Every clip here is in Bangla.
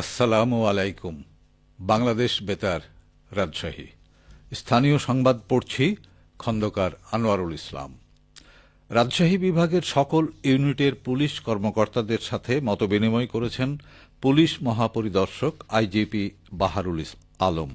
আসসালামু আলাইকুম। বাংলাদেশ বেতার, রাজশাহী। স্থানীয় সংবাদ পড়ছি খন্দকার আনোয়ারুল ইসলাম। রাজশাহী বিভাগের সকল ইউনিটের পুলিশ কর্মকর্তাদের সাথে মতবিনিময় করেছেন পুলিশ মহাপরিদর্শক আইজিপি বাহারুল আলম।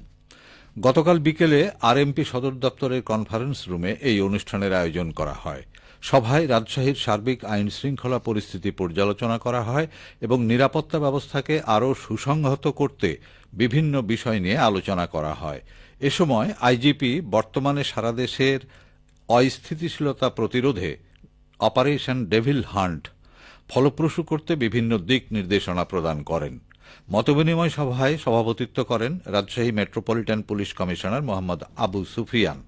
গতকাল বিকেলে আরএমপি সদর দপ্তরের কনফারেন্স রুমে এই অনুষ্ঠানের আয়োজন করা হয়। সভায় রাজশাহীর সার্বিক আইন শৃঙ্খলা পরিস্থিতি পর্যালোচনা করা হয় এবং নিরাপত্তা ব্যবস্থাকে আরও সুসংহত করতে বিভিন্ন বিষয় নিয়ে আলোচনা করা হয়। এ সময় আইজিপি বর্তমানে সারা দেশের অস্থিতিশীলতা প্রতিরোধে অপারেশন ডেভিল হান্ট ফলপ্রসূ করতে বিভিন্ন দিক নির্দেশনা প্রদান করেন। মতবিনিময় সভায় সভাপতিত্ব করেন Rajshahi metropolitan police commissioner Mohammad Abu Sufian.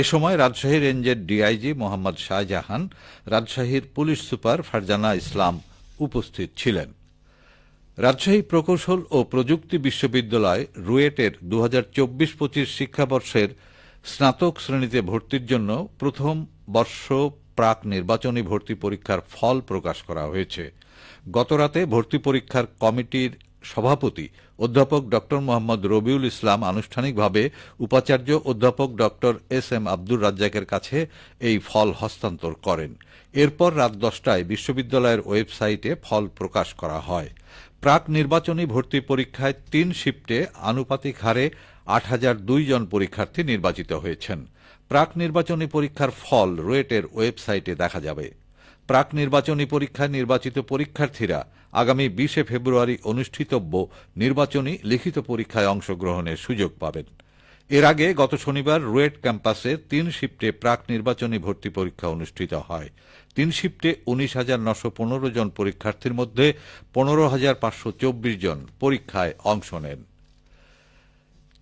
এ সময় রাজশাহী রেঞ্জের ডিআইজি মোহাম্মদ শাহজাহান, রাজশাহীর পুলিশ সুপার ফারজানা ইসলাম উপস্থিত ছিলেন। রাজশাহী প্রকৌশল ও প্রযুক্তি বিশ্ববিদ্যালয় রুয়েটের দু হাজার চব্বিশ পঁচিশ শিক্ষাবর্ষের স্নাতক শ্রেণীতে ভর্তির জন্য প্রথম বর্ষ প্রাক নির্বাচনী ভর্তি পরীক্ষার ফল প্রকাশ করা হয়েছে। গতরাতে ভর্তি পরীক্ষার কমিটির সভাপতি, অধ্যাপক ড. মোহাম্মদ রবিউল ইসলাম আনুষ্ঠানিকভাবে উপাচার্য অধ্যাপক ড. এস এম আব্দুর রাজ্জাকের কাছে এই ফল হস্তান্তর করেন। এরপর রাত দশটায় বিশ্ববিদ্যালয়ের ওয়েবসাইটে ফল প্রকাশ করা হয়। প্রাক নির্বাচনী ভর্তি পরীক্ষায় তিন শিফটে আনুপাতিক হারে আট হাজার দুই জন পরীক্ষার্থী নির্বাচিত হয়েছেন। প্রাক নির্বাচনী পরীক্ষার ফল রুয়েটের ওয়েবসাইটে দেখা যাবে। প্রাক নির্বাচনী পরীক্ষায় নির্বাচিত পরীক্ষার্থীরা আগামী বিশে ফেব্রুয়ারি অনুষ্ঠিতব্য নির্বাচনী লিখিত পরীক্ষায় অংশগ্রহণের সুযোগ পাবেন। এর আগে গত শনিবার রুয়েট ক্যাম্পাসে তিন শিফটে প্রাক নির্বাচনী ভর্তি পরীক্ষা অনুষ্ঠিত হয়। তিন শিফটে উনিশ হাজার নশো পনেরো জন পরীক্ষার্থীর মধ্যে পনেরো হাজার পাঁচশো চব্বিশ জন পরীক্ষায় অংশ নেন।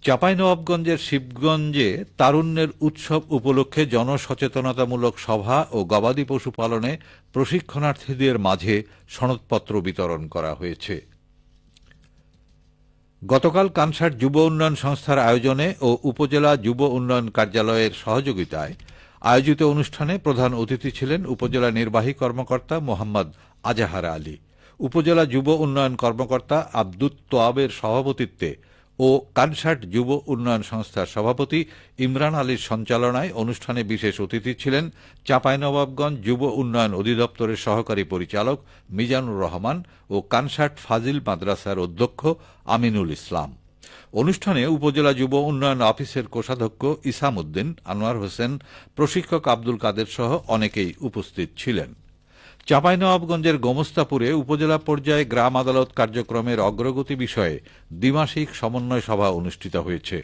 চাঁপাইনবাবগঞ্জের শিবগঞ্জে তারুণ্যের উৎসব উপলক্ষে জনসচেতনতামূলক সভা ও গবাদি পশু পালনে প্রশিক্ষণার্থীদের মাঝে সনদপত্র বিতরণ করা হয়েছে। গতকাল কানসার যুব উন্নয়ন সংস্থার আয়োজনে ও উপজেলা যুব উন্নয়ন কার্যালয়ের সহযোগিতায় আয়োজিত অনুষ্ঠানে প্রধান অতিথি ছিলেন উপজেলা নির্বাহী কর্মকর্তা মোহাম্মদ আজাহার আলী, উপজেলা যুব উন্নয়ন কর্মকর্তা আব্দুত তোয়াবের সভাপতিত্বে ও কানসার্ট যুব উন্নয়ন সংস্থার সভাপতি ইমরান আলীর সঞ্চালনায় অনুষ্ঠানে বিশেষ অতিথি ছিলেন চাঁপাইনবাবগঞ্জ যুব উন্নয়ন অধিদপ্তরের সহকারী পরিচালক মিজানুর রহমান ও কানসার্ট ফাজিল মাদ্রাসার অধ্যক্ষ আমিনুল ইসলাম। অনুষ্ঠানে উপজেলা যুব উন্নয়ন অফিসের কোষাধ্যক্ষ ইসাম উদ্দিন আনোয়ার হোসেন, প্রশিক্ষক আব্দুল কাদের সহ অনেকেই উপস্থিত ছিলেন। চাঁপাইনবাবগঞ্জের গোমস্তাপুরে উপজেলা পর্যায়ে গ্রাম আদালত কার্যক্রমের অগ্রগতি বিষয়ে দ্বিমাসিক সমন্বয় সভা অনুষ্ঠিত হয়েছে।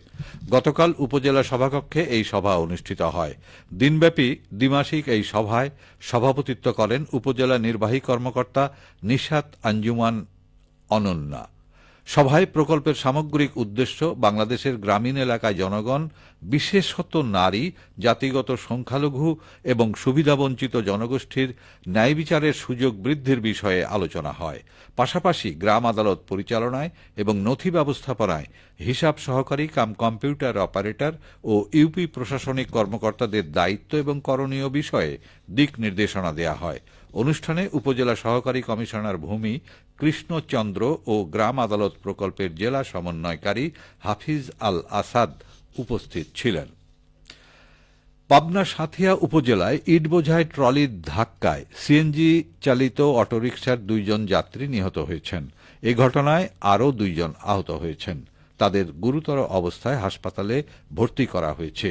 গতকাল উপজেলা সভাকক্ষে এই সভা অনুষ্ঠিত হয়। দিনব্যাপী দ্বিমাসিক এই সভায় সভাপতিত্ব করেন উপজেলা নির্বাহী কর্মকর্তা নিশাত আঞ্জুমান অনন্যা। সভায় প্রকল্পের সামগ্রিক উদ্দেশ্য বাংলাদেশের গ্রামীণ এলাকায় জনগণ, বিশেষত নারী, জাতিগত সংখ্যালঘু এবং সুবিধাবঞ্চিত জনগোষ্ঠীর ন্যায় বিচারের সুযোগ বৃদ্ধির বিষয়ে আলোচনা হয়। পাশাপাশি গ্রাম আদালত পরিচালনায় এবং নথি ব্যবস্থাপনায় হিসাব সহকারী কাম কম্পিউটার অপারেটর ও ইউপি প্রশাসনিক কর্মকর্তাদের দায়িত্ব এবং করণীয় বিষয়ে দিক নির্দেশনা দেয়া হয়। অনুষ্ঠানে উপজেলা সহকারী কমিশনার ভূমি কৃষ্ণচন্দ্র ও গ্রাম আদালত প্রকল্পের জেলা সমন্বয়কারী হাফিজ আল আসাদ উপস্থিত ছিলেন। পাবনা সাথিয়া উপজেলায় ইট বোঝাই ট্রলির ধাক্কায় সিএনজি চালিত অটোরিকশার দুইজন যাত্রী নিহত হয়েছেন। এ ঘটনায় আরও দুইজন আহত হয়েছেন। তাদের গুরুতর অবস্থায় হাসপাতালে ভর্তি করা হয়েছে।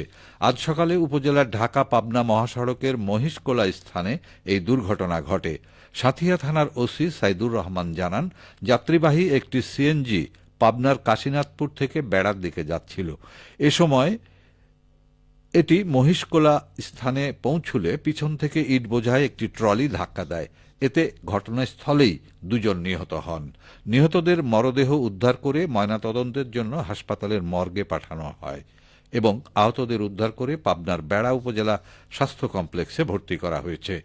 আজ সকালে উপজেলার ঢাকা পাবনা মহাসড়কের মহিষকোলা স্থানে এই দুর্ঘটনা ঘটে। সাথিয়া থানার ওসি সাইদুর রহমান জানান, যাত্রীবাহী একটি সিএনজি পাবনার কাশীনাথপুর থেকে বেড়ার দিকে যাচ্ছিল। এ সময় এটি মহিষকোলা স্থানে পৌঁছুলে পিছন থেকে ইট বোঝায় একটি ট্রলি ধাক্কা দেয়। এতে ঘটনাস্থলেই দুজন নিহত হন। নিহতদের মরদেহ উদ্ধার করে ময়নাতদন্তের জন্য হাসপাতালের মর্গে পাঠানো হয় এবং আহতদের উদ্ধার করে পাবনার বেড়া উপজেলা স্বাস্থ্য কমপ্লেক্সে ভর্তি করা হয়েছে।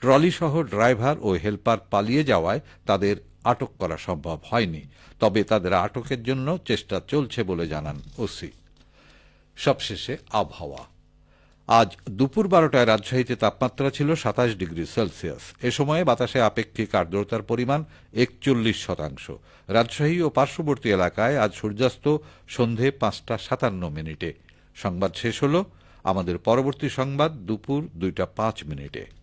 ট্রলি সহ ড্রাইভার ও হেলপার পালিয়ে যাওয়ায় তাদের আটক করা সম্ভব হয়নি। তবে তাদের আটকের জন্য চেষ্টা চলছে বলে জানান ওসি। সবশেষে আবহাওয়া। আজ দুপুর বারোটায় রাজশাহীতে তাপমাত্রা ছিল সাতাশ ডিগ্রি সেলসিয়াস। এ সময়ে বাতাসে আপেক্ষিক আর্দ্রতার পরিমাণ একচল্লিশ শতাংশ। রাজশাহী ও পার্শ্ববর্তী এলাকায় আজ সূর্যাস্ত সন্ধে পাঁচটা সাতান্ন মিনিটে। সংবাদ শেষ হল আমাদের পরবর্তী সংবাদ দুপুর দুইটা পাঁচ মিনিটে।